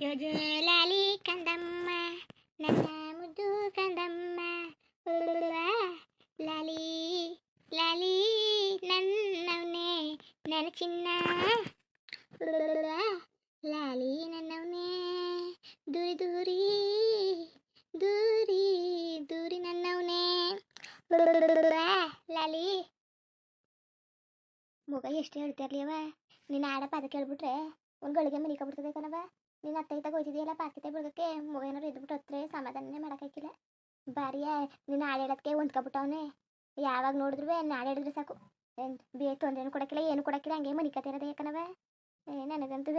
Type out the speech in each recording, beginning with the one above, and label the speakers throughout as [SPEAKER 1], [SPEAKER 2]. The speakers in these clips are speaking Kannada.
[SPEAKER 1] ಯೋಜಲಾಲಿ ಕಂದಮ್ಮ ನನ್ನ ಮುದ್ದು ಕಂದಮ್ಮ ಉವ್ವ, ಲಾಲಿ ಲಾಲಿ ನನ್ನವನೇ ನನ್ನ ಚಿನ್ನ ಉವ್ವ, ಲಾಲಿ ನನ್ನವನೇ ದೂರಿ ದೂರಿ ದೂರಿ ದೂರಿ ನನ್ನವನೇ ಉವ್ವ, ಲಾಲಿ ಮಗ ಎಷ್ಟು ಹೇಳ್ತಿರ್ಲಿ ಅವ ನಿನ್ನ ಆಡ ಪದ ಕೇಳ್ಬಿಟ್ರೆ ಒಂದು ಗಳಿಗೆ ಮನಿಕ ಬಿಡ್ತದೆ ಕಣವ ನೀನು ಅತ್ತೆ ಇತ್ತಾಗ ಹೋಯ್ತಿದೆಯಲ್ಲ ಪಾಸ್ಕಿತೆ ಬಿಡ್ದಕ್ಕೆ ಏನಾರು ಇದ್ಬಿಟ್ಟು ಹತ್ರೆ ಸಮಾಧಾನನೇ ಮಾಡೋಕ್ಕಾಗಿಲ್ಲ ಬಾರಿಯ ನೀನು ಹಾಡು ಹೇಳೋದಕ್ಕೆ ಹೊಂದ್ಕೊಬಿಟ್ಟವನೆ ಯಾವಾಗ ನೋಡಿದ್ರು ನಾಳೆ ಹೇಳಿದ್ರೆ ಸಾಕು ಏನ್ ಬೇ ತೊಂದರೆನೂ ಕೊಡಕ್ಕಿಲ್ಲ ಏನು ಕೊಡಕ್ಕಿಲ್ಲ ಹಂಗೆ ಮನಿಕತ್ತಿರೋದು ಯಾಕನವ ನನಗಂತೂ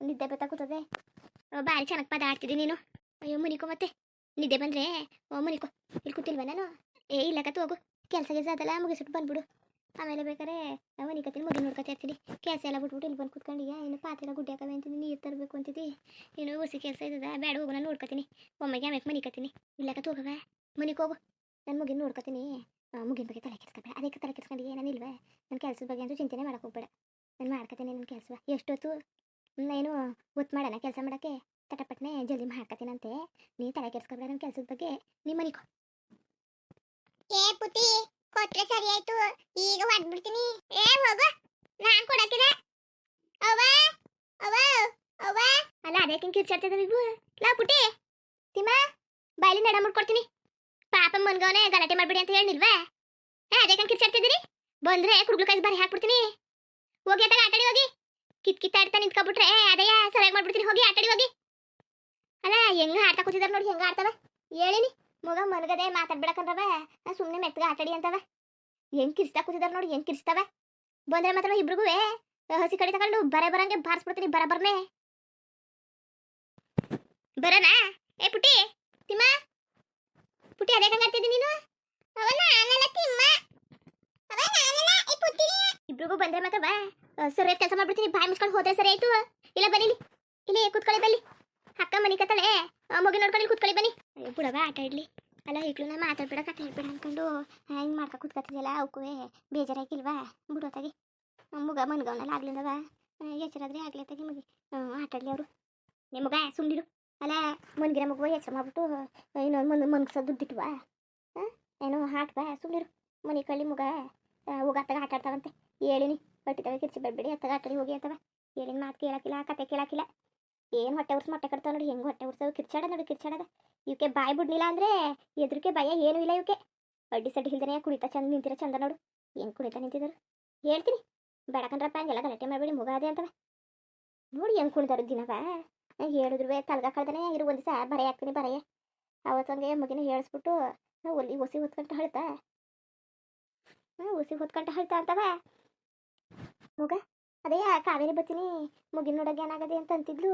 [SPEAKER 1] ನಿದ್ದೆ ಬತ್ತ ಕೂತದೆ ಬಾರಿ ಚೆನ್ನಾಗಿ ಪದ ಆಡ್ತಿದ್ದಿ ನೀನು ಅಯ್ಯೋ ಮುನಿಕೋ ಮತ್ತೆ ನಿದ್ದೆ ಬಂದ್ರೆ ಓ ಮುನಿಕೋ ಇಲ್ಲಿ ಕೂತಿಲ್ವ ನಾನು ಏ ಇಲ್ಲ ಹೋಗು ಕೆಲಸ ಕೆಲಸ ಅದಲ್ಲ ಮುಗಿಸ್ಬಿಟ್ಟು ಬಂದ್ಬಿಡು ಆಮೇಲೆ ಬೇಕಾದ್ರೆ ಕತ್ತಿನ ಮಗು ನೋಡ್ಕೊತಾ ಇರ್ತೀನಿ. ಕೆಲಸ ಎಲ್ಲ ಬಿಟ್ಬಿಟ್ಟು ಇಲ್ಲಿ ಬಂದು ಕೂತ್ಕೊಂಡಿಯ ಏನು ಪಾತ್ರೆ ಗುಡ್ಡಾಕವೆ ಅಂತೀನಿ ನೀರು ತರಬೇಕು ಅಂತಿದ್ದಿ. ಏನು ಹೊಸಿ ಕೆಲಸ ಇದ್ದದ ಬೇಡ ಹೋಗು, ನಾನು ನೋಡ್ಕೊತೀನಿ. ಒಮ್ಮೆಗೆ ಆಮೇಲೆ ಮನಿಕತ್ತೀನಿ ಇಲ್ಲಕ್ಕ ಹೋಗವ ಮನಿಗೆ ಹೋಗು. ನನ್ನ ಮುಗಿನ ನೋಡ್ಕೊತೀನಿ. ಮುಗಿನ ಬಗ್ಗೆ ತಲೆ ಕೆಡ್ಸ್ಕೊಬೇಡ. ಅದಕ್ಕೆ ತಲೆ ಕೆಡ್ಸ್ಕೊಂಡಿಯೇ ನಾನು ಇಲ್ವೇ? ನನ್ನ ಕೆಲಸದ ಬಗ್ಗೆ ಅಂತೂ ಚಿಂತೆನೆ ಮಾಡಕ್ಕೆ ಹೋಗ್ಬೇಡ. ನಾನು ಮಾಡ್ಕೊತೀನಿ ನನ್ನ ಕೆಲಸ ಎಷ್ಟೊತ್ತು? ಏನು ಒತ್ತು ಮಾಡೋಣ ಕೆಲಸ ಮಾಡೋಕ್ಕೆ. ತಟಪಟ್ನೆ ಜಲ್ದಿ ಮಾಡ್ಕೊತೀನಂತೆ ನೀನು ತಲೆ ಕೆಡ್ಸ್ಕೊಬೇಡ ನನ್ನ ಕೆಲಸದ ಬಗ್ಗೆ. ನಿಮ್ಮ ಮನಿಕೋ
[SPEAKER 2] ಏ ಪುಟಿ ಕೊಟ್ರೆ ಸರಿ ಆಯ್ತು. ಈಗ ಹೊಡ್ಬಿಡ್ತೀನಿ ಏ, ಹೋಗು. ನಾನ್ ಕೊಡಕ್ಕಿಲ್ಲ ಅವ್ವ ಅವ್ವ ಅವ್ವ.
[SPEAKER 1] ಅಲ್ಲ, ಅದೇ ಕಿರ್ಚಾಡ್ತಿದ್ದ ನೀವು ಲಾ, ಪುಟ್ಟಿ. ತಿಮ್ಮ, ಬಾಯ್ಲಿ ನಡ ಮುಡ್ಕೊಡ್ತೀನಿ ಪಾಪ ಮನ್ಗವನೆ ಗಲಾಟೆ ಮಾಡ್ಬಿಡಿ ಅಂತ ಹೇಳಿಲ್ವಾ ಹಾ ಅದೇ ಕಂಗೆ ಕಿರ್ಚಾಡ್ತಿದ್ದೀರಿ ಬಂದ್ರೆ ಕುಡ್ಗ್ಲಕಾಯಿ ಬಾರಿ ಹಾಕ್ಬಿಡ್ತೀನಿ. ಹೋಗಿ ಅತ್ತಾಗ ಆಟಾಡಿ ಹೋಗಿ. ಕಿತ್ ಕಿತ್ತಾಡ್ತಾ ನಿಂತ್ಕೊಬಿಟ್ರೆ ಅದೇ ಸರಿಯಾಗಿ ಮಾಡ್ಬಿಡ್ತೀನಿ. ಹೋಗಿ ಆಟಾಡಿ ಹೋಗಿ. ಅಲ್ಲ, ಹೆಂಗ ಆಡ್ತಾ ಕೂತಿದಾರ ನೋಡಿ, ಹೆಂಗ ಆಡ್ತಾವ ಹೇಳಿನಿ. ಮಗ ಮನಗದೆ ಮಾತಾಡ್ಬಿಡಕಂದ್ರವ ಸುಮ್ಮನೆ ಮೆತ್ತಗ ಆಟಾಡಿ ಅಂತವ? ಹೆಂಗ್ ಕಿರ್ಸ್ತಾ ಕೂತಿದಾರ ನೋಡಿ, ಹೆಂಗ್ ಕಿರ್ಸ್ತಾವೆ ಬಂದ್ರೆ ಮಾತ್ರ ಇಬ್ರಿಗೂ ಹಸಿ ಕಡಿ ತಗೊಂಡು ಬರೇ ಬರಂಗೆ ಬಾರಿಸ್ಬಿಡ್ತೀನಿ, ಬರ ಬರ್ನೇ? ಏ, ಪುಟ್ಟಿ, ತಿಮ್ಮ. ಪುಟ್ಟಿ, ಅದೇ ಕಂಗಾಡ್ತಿದ್ದಿ ನೀನು? ಇಬ್ರಿಗೂ ಬಂದ್ರೆ ಮಾತ್ರ ಬಾ. ಸರಿಯಾದ ಕೆಲಸ ಮಾಡ್ಬಿಡ್ತೀನಿ, ಬಾಯಿ ಮುಚ್ಕೊಂಡು ಹೋದ್ರೆ ಸರಿ, ಆಯ್ತು? ಇಲ್ಲ, ಬನ್ನಿ ಇಲ್ಲಿ. ಕೂತ್ಕೊಳ್ಳಿ ಬಲ್ಲಿ ಅಕ್ಕ ಮನಿ ಕತ್ತಳೆ ಮಗು ಇಲ್ಲಿ ಕೂತ್ಕೊಳ್ಳಿ, ಬನ್ನಿ. ಬಿಡವ? ಆಟ ಆಡ್ಲಿ. ಅಲ್ಲ ನಾ ಮಾತಾಡ್ಬೇಡ, ಕತೆ ಹೇಳ್ಬೇಡ ಅನ್ಕೊಂಡು ಹಿಂಗೆ ಮಾಡ್ಕೊ ಕೂತ್ಕೊತಿದ್ಯಲ್ಲ ಅವಕ್ಕೂ ಬೇಜಾರಾಗಿಲ್ವಾ ಬಿಡೋತಾಗಿ ಮುಗ, ಮನ್ಗವನಲ್ಲ ಆಗ್ಲಿಂದವ? ಎಚ್ಚರಾದ್ರೆ ಆಗ್ಲಿ ತಾಗಿ ಮುಗಿ. ಆಟಾಡ್ಲಿ ಅವರು. ನಿಮಗ ಸುಮ್ಮನಿರು ಅಲ್ಲ, ಮನ್ಗಿರ ಮಗುವ ಎಚ್ಚರ ಮಾಡ್ಬಿಟ್ಟು ಇನ್ನೊಂದು ಮನ್, ಮನ್ಗ್ಸ ದುಡ್ಡಿಟ್ವಾ ಏನೋ ಹಾಟ್ವಾ? ಸುಮ್ಮನಿರು ಮನೆ ಕಳ್ಳಿ ಮುಗ. ಹೋಗತ್ತಾಗ ಆಟಾಡ್ತಾವಂತೆ ಹೇಳಿನಿ ಹೊಟ್ಟಿತಾವೆ ಕಿರ್ಚಿ ಬರಬೇಡಿ, ಅತ್ತಾಗ ಆಟಡಿ ಹೋಗಿ ಅಂತವ ಹೇಳಿನ ಮಾತು ಕೇಳಾಕಿಲ್ಲ, ಕತೆ ಕೇಳಾಕಿಲ್ಲ. ಏನು ಹೊಟ್ಟೆ ಉರ್ಸ್, ಮೊಟ್ಟೆ ಕಟ್ತಾವ ನೋಡಿ, ಹೆಂಗೆ ಹೊಟ್ಟೆ ಉರ್ಸವು? ಕಿರ್ಚಾಡ ನೋಡಿ, ಕಿರ್ಚಾಡದ. ಇವಕ್ಕೆ ಬಾಯಿ ಬಿಡ್ಲಿಲ್ಲ ಅಂದ್ರೆ ಎದ್ರಿಕೆ ಭಯ ಏನೂ ಇಲ್ಲ ಇವಕ್ಕೆ. ಅಡ್ಡಿ ಸಡ್ಡಿ ಹಿಲ್ದನೆ ಕುಡಿತಾ ಚಂದ ನಿಂತಿರ ಚಂದ ನೋಡು. ಏನು ಕುಡಿತಾ ನಿಂತಿದ್ರು? ಹೇಳ್ತೀನಿ. ಬೇಡಕಂದ್ರಪ್ಪ ಹಂಗೆಲ್ಲ ಗಲಾಟೆ ಮಾಡಬೇಡಿ, ಮುಗ ಅದೇ ಅಂತವ. ನೋಡಿ ಹೆಂಗೆ ಕುಣಿದಾರು ದಿನವ. ಹೇಳಿದ್ರು ತಲ್ಗ ಕಳ್ದನೆ ಇರು ಒಂದು ದಿವಸ, ಬರೆ ಹಾಕ್ತೀನಿ ಬರೆಯ ಅವತ್ತಂಗೆ ಮಗಿನ ಹೇಳಿಸ್ಬಿಟ್ಟು ಒಲಿ ಒಸಿ ಹೊತ್ಕೊಂಡ ಹಳ್ತಾ. ಉಸಿ ಹೊತ್ಕೊಂಡ ಹಳ್ತಾ ಅಂತವ. ಮುಗ, ಅದೇ ಕಾವೇರಿ ಬತ್ತೀನಿ, ಮುಗಿನ ನೋಡಕ್ಕೆ ಏನಾಗದೆ ಅಂತ ಅಂತಿದ್ಲು.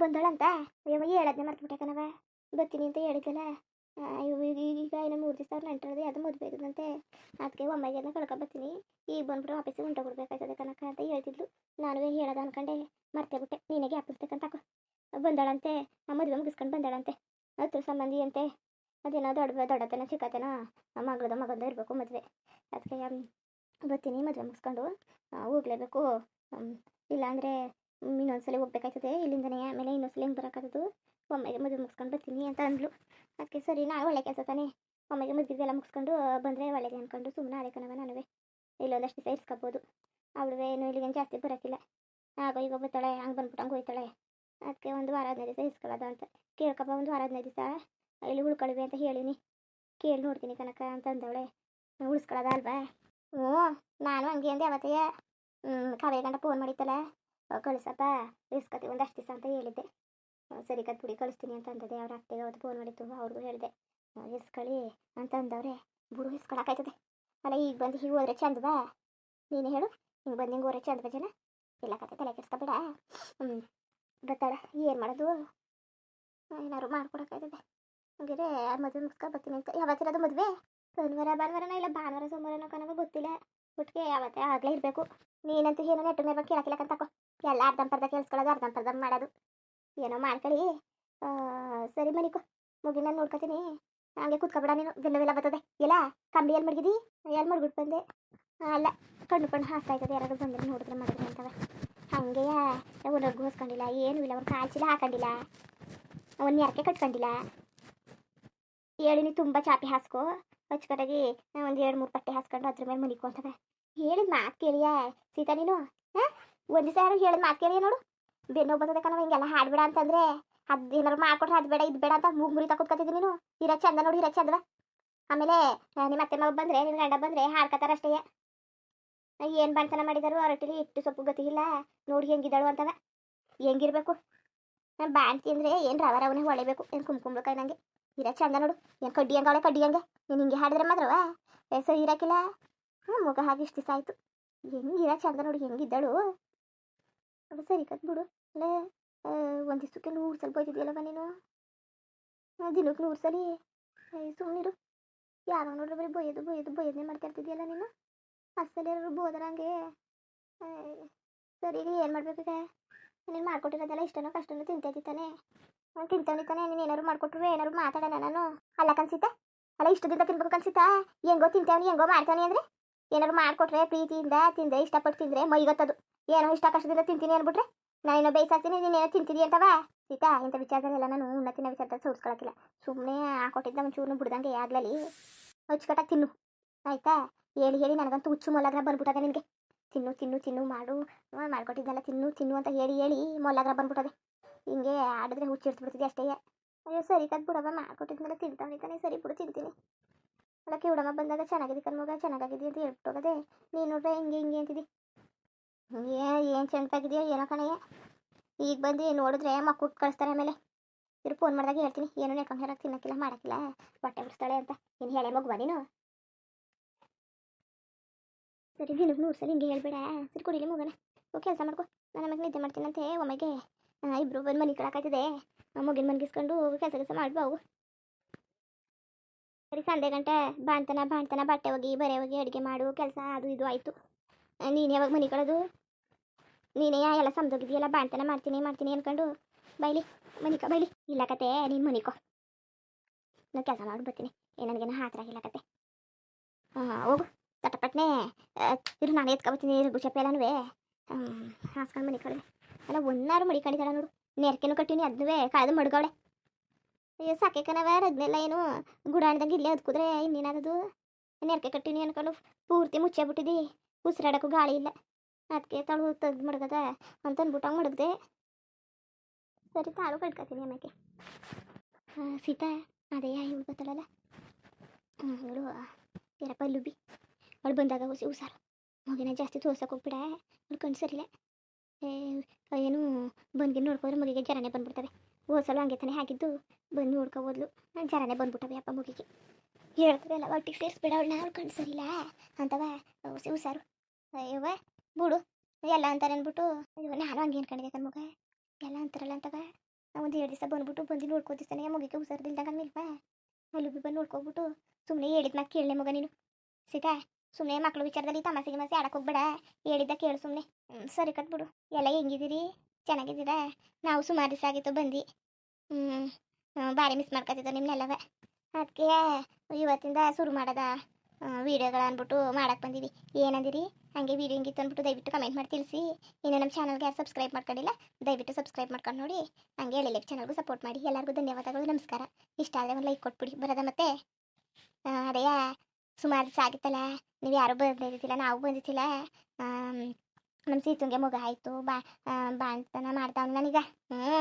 [SPEAKER 1] ಬಂದಳಂತ. ಅಯ್ಯವ ಹೇಳದ್ನೆ ಮರ್ತ್ಬಿಟ್ಟೆ ಕಣವ ಬತ್ತೀನಿ ಅಂತ ಹೇಳಿದ್ದಲ್ಲ ಈಗ ಏನೋ ಮೂರು ದಿವಸ ಅವ್ರು ನೆಂಟರದೆ ಅದು ಮದುವೆ ಅದಕ್ಕೆ ಒಮ್ಮೆಗೆಲ್ಲ ಕಳ್ಕೊ ಬರ್ತೀನಿ. ಈಗ ಬಂದ್ಬಿಟ್ಟು ಆಫೀಸಿಗೆ ಉಂಟ ಕೊಡ್ಬೇಕಾಯ್ತದೆ ಕನಕ ಅಂತ ಹೇಳ್ತಿದ್ಲು. ನಾನು ಹೇಳೋದು ಅನ್ಕೊಂಡೆ, ಮರ್ತೇ ಬಿಟ್ಟೆ. ನೀನೇ ಗ್ಯಾಪ್ ಬಂದಾಳಂತೆ. ಆ ಮದುವೆ ಮುಗಿಸ್ಕೊಂಡು ಬಂದಳಂತೆ. ಹತ್ರ ಸಂಬಂಧಿ ಅಂತೆ ಅದೇನೋ ದೊಡ್ಡ, ದೊಡ್ಡತನ, ಚಿಕ್ಕತನ ಮಗಳದ ಮಗಂದ ಇರಬೇಕು ಮದುವೆ. ಅದಕ್ಕೆ ಬರ್ತೀನಿ ಮದುವೆ ಮುಗಿಸ್ಕೊಂಡು. ಹೋಗ್ಲೇಬೇಕು. ಇಲ್ಲಾಂದ್ರೆ ಇನ್ನೊಂದ್ಸಲ ಹೋಗ್ಬೇಕಾಯ್ತದೆ ಇಲ್ಲಿಂದನೇ. ಆಮೇಲೆ ಇನ್ನೊಂದ್ಸಲ ಹೆಂಗೆ ಬರೋಕ್ಕಾಗೋದು ಒಮ್ಮೆಗೆ ಮದುವೆ ಮುಗಿಸ್ಕೊಂಡು ಬರ್ತೀನಿ ಅಂತ ಅಂದ್ಲು. ಅದಕ್ಕೆ ಸರಿ, ನಾಳೆ ಒಳ್ಳೆ ಕೆಲಸ ತಾನೇ? ಒಮ್ಮೆಗೆ ಮದುವೆ ಎಲ್ಲ ಮುಗಿಸ್ಕೊಂಡು ಬಂದರೆ ಒಳ್ಳೆಯದು ಅಂದ್ಕೊಂಡು ಸುಮ್ಮನೆ ಅದೇ ಕಣವ ನಾನುವೆ. ಇಲ್ಲೊಂದಷ್ಟು ದಿವಸ ಇರ್ಸ್ಕೊಬೋದು. ಅವಳುವೆ ಏನು ಇಲ್ಲಿಗೇನು ಜಾಸ್ತಿ ಬರೋಕ್ಕಿಲ್ಲ. ಆಗ ಈಗ ಬರ್ತಾಳೆ ಹಂಗೆ ಬಂದ್ಬಿಟ್ಟು ಹೋಯ್ತಾಳೆ. ಅದಕ್ಕೆ ಒಂದು ವಾರ ಹದಿನೈದು ದಿವಸ ಇಸ್ಕೊಳ್ಳೋದು ಅಂತ. ಕೇಳ್ಕಪ್ಪ, ಒಂದು ವಾರ ಹದಿನೈದು ದಿವಸ ಇಲ್ಲಿ ಉಳ್ಕೊಳ್ವಿ ಅಂತ ಹೇಳಿನಿ. ಕೇಳಿ ನೋಡ್ತೀನಿ ಕನಕ ಅಂತ ಅಂದವಳೆ. ಉಳಿಸ್ಕೊಳ್ಳೋದ ಅಲ್ವಾ? ಹ್ಞೂ, ನಾನು ಹಂಗೆ ಅಂದೆ ಅವತ್ತೇ ಕಾವೇ ಗಂಡ ಫೋನ್ ಮಾಡಿತ್ತಲ್ಲ. ಕಳಿಸಪ್ಪ ಇಸ್ಕೊತೀವಿ ಇಸ್ಕತಿ ಒಂದು ಅಷ್ಟು ದಿವಸ ಅಂತ ಹೇಳಿದ್ದೆ. ಸರಿ ಬಿಡಿ ಕಳಿಸ್ತೀನಿ ಅಂತ ಅಂದದೆ. ಅವ್ರ ಅತ್ತೆಗೆ ಅವತ್ತು ಫೋನ್ ಮಾಡಿತ್ತು ಅವ್ರಿಗೂ ಹೇಳಿದೆ ಇಸ್ಕೊಳ್ಳಿ ಅಂತ ಅಂದವ್ರೆ, ಬುಡು ಇಸ್ಕೊಳಕಾಯ್ತದೆ ಅಲ್ಲ, ಈಗ ಬಂದು ಹೀಗೆ ಹೋದ್ರೆ ಚಂದವಾ ನೀನು ಹೇಳು, ಹಿಂಗೆ ಬಂದು ಹಿಂಗೆ ಹೋದ್ರೆ ಚಂದ ಜನ. ಇಲ್ಲ ಕತೆ ತಲೆ ಕೆಡ್ಸ್ಕೊಬೇಡ ಹ್ಞೂ ಬರ್ತಾಳೆ ಏನು ಮಾಡೋದು? ಏನಾದ್ರು ಮಾಡ್ಕೊಡಕ್ಕಾಯ್ತದೆ. ಹಂಗಿದ್ರೆ ಮದುವೆ ಮುಗಿಸ್ಕೊ ಬರ್ತೀನಿ ಅಂತ. ಯಾವತ್ತಿರೋದು ಮದುವೆ? ಶನಿವಾರ, ಭಾನುವಾರನೋ ಇಲ್ಲ ಭಾನುವಾರ, ಸೋಮವಾರನೋ ಕನಗೋ ಗೊತ್ತಿಲ್ಲ. ಒಟ್ಟಿಗೆ ಯಾವತ್ತೇ ಆಗಲೇ ಇರಬೇಕು. ನೀನಂತೂ ಏನೋ ನೆಟ್ಟು ಮೇಲೆ ಕೇಳಕ್ಕಿಲ್ಲ ತಕೋ ಎಲ್ಲ ಅರ್ಧಂಪರ್ಧ ಕೇಳಿಸ್ಕೊಳ್ಳೋದು, ಅರ್ಧಂಪರ್ಧ ಮಾಡೋದು. ಏನೋ ಮಾಡ್ಕೊಳ್ಳಿ ಸರಿ ಮನಿಕೋ ಮುಗಿನ ನಾನು ನೋಡ್ಕೊತೀನಿ. ಹಂಗೆ ಕುತ್ಕೊಬೇಡ ನೀನು ಬೆಲ್ಲವೆಲ್ಲ ಬರ್ತದೆ ಎಲ್ಲ ಕಂಬಿ ಎಲ್ಲಿ ಮಡಗಿದಿ? ಎಲ್ಲಿ ಮಡ್ಬಿಟ್ಟು ಬಂದೆ? ಅಲ್ಲ, ಕಣ್ಣು ಕಣ್ಣು ಹಾಸ್ತಾ ಇರ್ತದೆ ಯಾರಾದ್ರೂ ಬಂದ್ರೆ ನೋಡಿದ್ರೆ ಮಾಡಿದ್ರೆ ಅಂತವೆ. ಹಂಗೆಯಾ ಒಂದು ರಗ್ಗು ಹೊಸ್ಕೊಂಡಿಲ್ಲ, ಏನೂ ಇಲ್ಲ ಒಂದು ಕಾಲ್ಚಿಲ್ಲ ಚೀಲ ಹಾಕೊಂಡಿಲ್ಲ. ಒಂದು ಯಾರಕ್ಕೆ ಕಟ್ಕೊಂಡಿಲ್ಲ. ಹೇಳಿನಿ ತುಂಬ ಚಾಪಿ ಹಾಸ್ಕೊ. ಅಚ್ಚುಕಟ್ಟಾಗಿ ಒಂದು ಎರಡು ಮೂರು ಪಟ್ಟೆ ಹಾಸ್ಕೊಂಡು ಅದ್ರ ಮೇಲೆ ಮುನಿಕೊಂತವೆ ಹೇಳಿದ ಮಾತು ಕೇಳಿಯ, ಸೀತಾ ನೀನು? ಹಾಂ? ಒಂದು ದಿವಸ ಯಾರು ಹೇಳಿದ ಮಾತು ಕೇಳಿಯ ನೋಡು. ಬೆನ್ನು ಬರ್ತದೆ ಕಣವ ಹಿಂಗೆಲ್ಲ ಹಾಡ್ಬೇಡ ಅಂತಂದ್ರೆ ಅದು ಏನಾರು ಮಾಡ್ಕೊಟ್ರೆ ಅದು ಬೇಡ, ಇದು ಬೇಡ ಅಂತ ಮೂಗ್ ಮುರಿತಾ ನೀನು. ಹೀರ ಚಂದ ನೋಡಿ, ಹೀರ ಚಂದವ. ಆಮೇಲೆ ನಿಮ್ಮ ಅತ್ತೆ ಮಗ ಬಂದರೆ ನಿನ್ನ ಗಂಡ ಬಂದರೆ ಹಾಡ್ಕತ್ತಾರ ಅಷ್ಟೇ. ಏನು ಬಾಣ್ತನ ಮಾಡಿದಾರು ಹೊರಟಿಲಿ ಇಟ್ಟು ಸೊಪ್ಪು ಗತಿ ಇಲ್ಲ. ನೋಡಿ ಹೆಂಗಿದ್ದಾಳು ಅಂತವ. ಹೆಂಗಿರ್ಬೇಕು? ನಾನು ಬಾಣ್ತಿ ಅಂದ್ರೆ ಏನು ರವ ರವನೇ ಹೊಳಿಬೇಕು, ಏನು ಕುಂಬ್ಕೊಂಬೇಕಾಯ್ ನಂಗೆ. ಇರೋ ಚಂದ ನೋಡು, ಏನು ಕಡ್ಡಿ ಹಂಗ, ಅವಳೆ ಕಡ್ಡಿ ಹಂಗೆ. ನೀನು ಹಿಂಗೆ ಹಾಡಿದ್ರೆ ಮಾತ್ರವ? ಸರಿ ಇರಕಿಲ್ಲ ಹ್ಞೂ ಮುಖ ಹಾಗೆ ಇಷ್ಟು ದಿವಸ ಆಯಿತು. ಹೆಂಗಿರ ಚಂದ ನೋಡಿ, ಹೆಂಗಿದ್ದಾಳು? ಅದು ಸರಿ ಕತ್ ಬಿಡು. ಅಲ್ಲೇ ಒಂದು ದಿವಸಕ್ಕೆ ನೂರು ಸಲ ಬೈತಿದ್ಯಲ್ಲವ ನೀನು? ದಿನಕ್ಕೆ ನೂರು ಸಲ? ಸುಮ್ಮನಿರು ಯಾವಾಗ ನೋಡ್ರಿ ಬರೀ ಬೈಯೋದು ಬೈಯೋದು ಬೈಯೋದನ್ನೇ ಮಾಡ್ತಾ ಇರ್ತಿದ್ಯಲ್ಲ ನೀನು? ಅಸಲು ಯಾರು ಸರಿ ಈಗ ಏನು ಮಾಡ್ಬೇಕೀಗ ನೀನು ಮಾಡ್ಕೊಟ್ಟಿರೋದೆಲ್ಲ ಇಷ್ಟನೋ ಕಷ್ಟನೂ ತಿಂತಾಯ್ತಿತ್ತಾನೆ ತಾನೆ? ನಾನು ತಿಂತಾನಿತ್ತಾನೆ ತಾನೆ, ನೀನು ಏನಾರು ಮಾಡ್ಕೊಟ್ರು ಏನಾರು ಮಾತಾಡೋಣ ನಾನು? ಅಲ್ಲ ಕನ್ಸಿತ್ತೆ ಅಲ್ಲ, ಇಷ್ಟದಿಂದ ತಿನ್ಬೇಕು ಕನ್ಸಿತ್ತ ಹೆಂಗೋ ತಿಂತಾವನಿ, ಹೆಂಗೋ ಮಾಡ್ತಾನೆ ಅಂದರೆ? ಏನಾರು ಮಾಡಿಕೊಟ್ರೆ ಪ್ರೀತಿಯಿಂದ ತಿಂದೆ, ಇಷ್ಟಪಟ್ಟು ತಿಂದರೆ ಮೈಗೊತ್ತದು. ಏನೋ ಇಷ್ಟ ಕಷ್ಟದಿಂದ ತಿಂತೀನಿ ಅನ್ಬಿಟ್ರೆ ನಾನೇನೋ ಬೇಯಿಸಾಕ್ತೀನಿ ನೀನೇನೋ ತಿಂತೀನಿ ಅಂತವ? ಸೀತಾ, ಇಂಥ ವಿಚಾರದಲ್ಲೆಲ್ಲ ನಾನು ಉನ್ನತಿನ ವಿಚಾರದಲ್ಲಿ ಸೋರ್ಸ್ಕೊಳಕಿಲ್ಲ ಸುಮ್ಮನೆ ಹಾಕೊಟ್ಟಿದ್ದ ಒಂಚೂರು ಬಿಡ್ದಂಗೆ ಆಗ್ಲಲ್ಲಿ ಅಚ್ಚುಕಟ್ಟಾಗಿ ತಿನ್ನು. ಆಯ್ತಾ? ಹೇಳಿ ಹೇಳಿ, ನನಗಂತೂ ಹುಚ್ಚು ಮೊಲಗ್ರ ಬಂದ್ಬಿಟ್ಟದೆ ನಿನಗೆ. ತಿನ್ನು ತಿನ್ನು ತಿನ್ನು, ಮಾಡು. ಮಾಡ್ಕೊಟ್ಟಿದ್ದೆಲ್ಲ ತಿನ್ನು ತಿನ್ನು ಅಂತ ಹೇಳಿ ಹೇಳಿ ಮೊಲಗ್ರ ಬಂದ್ಬಿಟ್ಟದೆ. ಹಿಂಗೆ ಆಡಿದ್ರೆ ಹುಚ್ಚು ಬಿಡ್ತಿದ್ದೆ ಅಷ್ಟೇ. ಅಯ್ಯೋ, ಸರಿ ಕದ್ ಬಿಡವ ಮಾಡ್ಕೊಟ್ಟಿದ್ಮೇಲೆ ತಿಂತಾನೆ ತಾನೆ, ಸರಿ ಬಿಡು, ತಿಂತೀನಿ. ಅಲ್ಲ ಕಿವುಡಮ್ಮ ಬಂದಾಗ ಚೆನ್ನಾಗಿದೆ ಕಣ್ಮಗ ಚೆನ್ನಾಗಿದೆ ಅಂತ ಹೇಳ್ಬಿಟ್ಟೋಗದೆ. ನೀನು ನೋಡ್ರೆ ಹಿಂಗೆ ಹಿಂಗೆ ಅಂತಿದ್ದಿ ಏ, ಏನು ಚೆಂದಾಗಿದೆಯೋ ಏನೋ ಕಣಯ್ಯ ಈಗ ಬಂದು ನೋಡಿದ್ರೆ ಮಕ್ಕಳು ಕಳಿಸ್ತಾರೆ ಆಮೇಲೆ. ಇವ್ರು ಫೋನ್ ಮಾಡಿದಾಗ ಹೇಳ್ತೀನಿ. ಏನೋ ನೆಕ್ಕೊಂಡು ಹೇಳಕ್ಕೆ ತಿನ್ನಕ್ಕಿಲ್ಲ, ಮಾಡಕ್ಕಿಲ್ಲ. ಬಟ್ಟೆ ಬಿಡಿಸ್ತಾಳೆ ಅಂತ. ಏನು ಹೇಳೆ ಮಗುವ ನೀನು? ಸರಿ ದಿನಕ್ಕೆ ನೂರು ಸಲ ಹಿಂಗೆ ಹೇಳ್ಬೇಡ. ಸರಿ, ಕುಡಿಲಿ ಮಗನ. ಹೋಗಿ ಕೆಲಸ ಮಾಡ್ಕೊ. ನಾನು ನಮಗೆ ನಿದ್ದೆ ಮಾಡ್ತೀನಂತೆ ಒಮ್ಮೆಗೆ ಇಬ್ಬರು ಬಂದು ಮನೆ ಕಳಕಾಯ್ತದೆ ಮಗಿನ ಮನ್ಗಿಸ್ಕೊಂಡು ಕೆಲಸ ಕೆಲಸ ಮಾಡ್ಬಾವು ಸರಿ ಸಂಜೆ ಗಂಟೆ. ಬಾಣ್ತನ ಬಾಣ್ತನ. ಬಟ್ಟೆ ಹೋಗಿ ಬರೆ ಹೋಗಿ ಅಡುಗೆ ಮಾಡು. ಕೆಲಸ, ಅದು, ಇದು ಆಯಿತು. ನೀನು ಯಾವಾಗ ಮನೆ ಕಳೋದು ನೀನೇ ಎಲ್ಲ ಸಮದೋಗಿದೆಯಲ್ಲ ಬಾಣ್ತನ ಮಾಡ್ತೀನಿ ಮಾಡ್ತೀನಿ ಅನ್ಕೊಂಡು ಬೈಲಿ, ಮನಿಕೋ, ಬೈಲಿ. ಇಲ್ಲ ಕತೆ, ನೀನು ಮನಿಕೋ. ನಾನು ಕೆಲಸ ಮಾಡಿ ಬರ್ತೀನಿ. ಏ ಹಾತ್ರ ಇಲ್ಲ ಕತೆ. ಹಾಂ ಹೋಗು. ತಟಪಟ್ನೆ ಇರು, ನಾನು ಎತ್ಕೊಬತ್ತೀನಿ ಇರು ಗುಚಪ್ಪ ಎಲ್ಲನೂ ಹಾಸ್ಕೊಂಡು ಮನಿಕೊಳ್ಳಿ ಅಲ್ಲ ಒಂದಾರು ಮಡಿಕೊಂಡಿದ್ದಾಳ ನೋಡು. ನೆರ್ಕೆನೂ ಕಟ್ಟಿನಿ ಅದನ್ನೇ ಕಳೆದು ಮಡ್ಗವಳೆ. ಅಯ್ಯೋ, ಸಾಕೆ ಕಣವ ರಗ್ನೆಲ್ಲ ಏನು? ಗುಡಾಣ್ದಂಗೆ ಇಲ್ಲೇ ಅದ್ಕುದ್ರೆ ಇನ್ನೇನದು ನೆರ್ಕೆ ಕಟ್ಟಿನಿ ಅನ್ಕೊಂಡು ಪೂರ್ತಿ ಮುಚ್ಚೆ ಬಿಟ್ಟಿದ್ದಿ ಉಸಿರಾಡಕ್ಕೂ ಗಾಳಿ ಇಲ್ಲ. ಅದಕ್ಕೆ ತಳು ತೆಗ್ದು ಮಡಗದ ಅಂತ ಅಂದ್ಬಿಟ್ಟು ಮಡಗ್ದೆ ಸರಿ ತಾಳು ಕಟ್ಕೊತೀನಿ ಆಮೇಲೆ ಸೀತಾ, ಅದೇ ಇವಳು ಗೊತ್ತಲ್ಲ ಅವಳು ಯಾರಪ್ಪ ಲುಬಿ? ಅವಳು ಬಂದಾಗ ಹುಸಿ ಹುಷಾರು. ಮಗಿನ ಜಾಸ್ತಿ ತೋರ್ಸಕ್ಕೆ ಹೋಗ್ಬಿಡ. ಅವಳು ಕಣ್ಣು ಸರಿಲ್ಲ ಏನು ಬಂದ್ಗೆ ನೋಡ್ಕೋದ್ರೆ ಮಗಿಗೆ ಜರನೆ ಬಂದ್ಬಿಡ್ತವೆ. ಓದ್ಸಲು ಹಂಗೆ ತಾನೇ ಹಾಗಿದ್ದು ಬಂದು ನೋಡ್ಕೋಬೋದ್ಲು ಜರನೆ ಬಂದ್ಬಿಟ್ಟವೆ ಅಪ್ಪ ಮಗಿಗೆ. ಹೇಳ್ತಾರೆ ಎಲ್ಲ ಒಟ್ಟಿಗೆ ಸೇರಿಸ್ಬೇಡ ಅವಳನ್ನ. ಅವ್ಳು ಕಣ್ಣು ಸರಿಲ್ಲ ಅಂತವ ಹುಸಿ ಹುಷಾರು. ಅಯ್ಯವ್ವ ಬಿಡು, ಎಲ್ಲ ಅಂತಾರೆ ಅಂದ್ಬಿಟ್ಟು ನಾನು ಹಂಗೆ ಅನ್ಕೊಂಡಿದ್ದೆ ಕಣ್ಮಗ ಎಲ್ಲ ಅಂತಾರಲ್ಲ ಅಂತವ ಒಂದು ಎರಡು ದಿವಸ ಬಂದ್ಬಿಟ್ಟು ಬಂದು ನೋಡ್ಕೋತಿಸ್ತಾನೆ ಮುಗಿಗೆ ಹುಷಾರ್ದಿಲ್ದಾಗ ಬಾ ಅಲ್ಲಿ ಬಂದು ನೋಡ್ಕೊಬಿಟ್ಟು ಸುಮ್ಮನೆ ಹೇಳಿದ ಮಾತು ಕೇಳಲೆ ಮಗ ನೀನು. ಸೀತಾ ಸುಮ್ಮನೆ ಮಕ್ಳು ವಿಚಾರದಲ್ಲಿ ತಮಾಸೆ ಗಿಮಾಸೆ ಆಡಕ್ಕೆ ಹೋಗ್ಬೇಡ. ಹೇಳಿದ್ದ ಕೇಳು ಸುಮ್ಮನೆ ಸರಿ ಕಟ್ಬಿಡು ಎಲ್ಲ ಹೆಂಗಿದ್ದೀರಿ? ಚೆನ್ನಾಗಿದ್ದೀರಾ? ನಾವು ಸುಮಾರು ದಿವಸ ಆಗಿತ್ತು ಬಂದು. ಹ್ಞೂ ಭಾರಿ ಮಿಸ್ ಮಾಡ್ಕೊತಿದ್ದೋ ನಿಮ್ಮನ್ನೆಲ್ಲವ ಅದಕ್ಕೆ ಇವತ್ತಿಂದ ಶುರು ಮಾಡೋದ. ವೀಡಿಯೋಗಳು ಅಂದ್ಬಿಟ್ಟು ಮಾಡಕ್ಕೆ ಬಂದೀವಿ. ಏನಂದಿರಿ? ಹಾಗೆ ವೀಡಿಯೋ ಹಿಂಗಿತ್ತು ಅಂದ್ಬಿಟ್ಟು ದಯವಿಟ್ಟು ಕಮೆಂಟ್ ಮಾಡಿ ತಿಳಿಸಿ. ಇನ್ನು ನಮ್ಮ ಚಾನಲ್ಗೆ ಯಾರು ಸಬ್ಸ್ಕ್ರೈಬ್ ಮಾಡ್ಕೊಂಡಿಲ್ಲ, ದಯವಿಟ್ಟು ಸಬ್ಸ್ಕ್ರೈಬ್ ಮಾಡ್ಕೊಂಡು ನೋಡಿ. ಹಂಗೆ ಎಲ್ಲಿ ಚಾನಲ್ಗೂ ಸಪೋರ್ಟ್ ಮಾಡಿ. ಎಲ್ಲರಿಗೂ ಧನ್ಯವಾದಗಳು, ನಮಸ್ಕಾರ. ಇಷ್ಟ ಆದರೆ ಒಂದು ಲೈಕ್ ಕೊಟ್ಬಿಡಿ. ಬರೋದ ಮತ್ತೆ? ಅದೇ, ಸುಮಾರು ದಿವಸ ಆಗಿತ್ತಲ್ಲ, ನೀವು ಯಾರೂ ಬಂದಿದ್ದಿಲ್ಲ, ನಾವು ಬಂದಿದ್ದಿಲ್ಲ. ನಮ್ಮ ಸೀತುಂಗೆ ಮಗ ಆಯಿತು. ಬಾ ಬಾಣ್ತನ ಮಾಡ್ತಾವ್ ನನಗೆ. ಹ್ಞೂ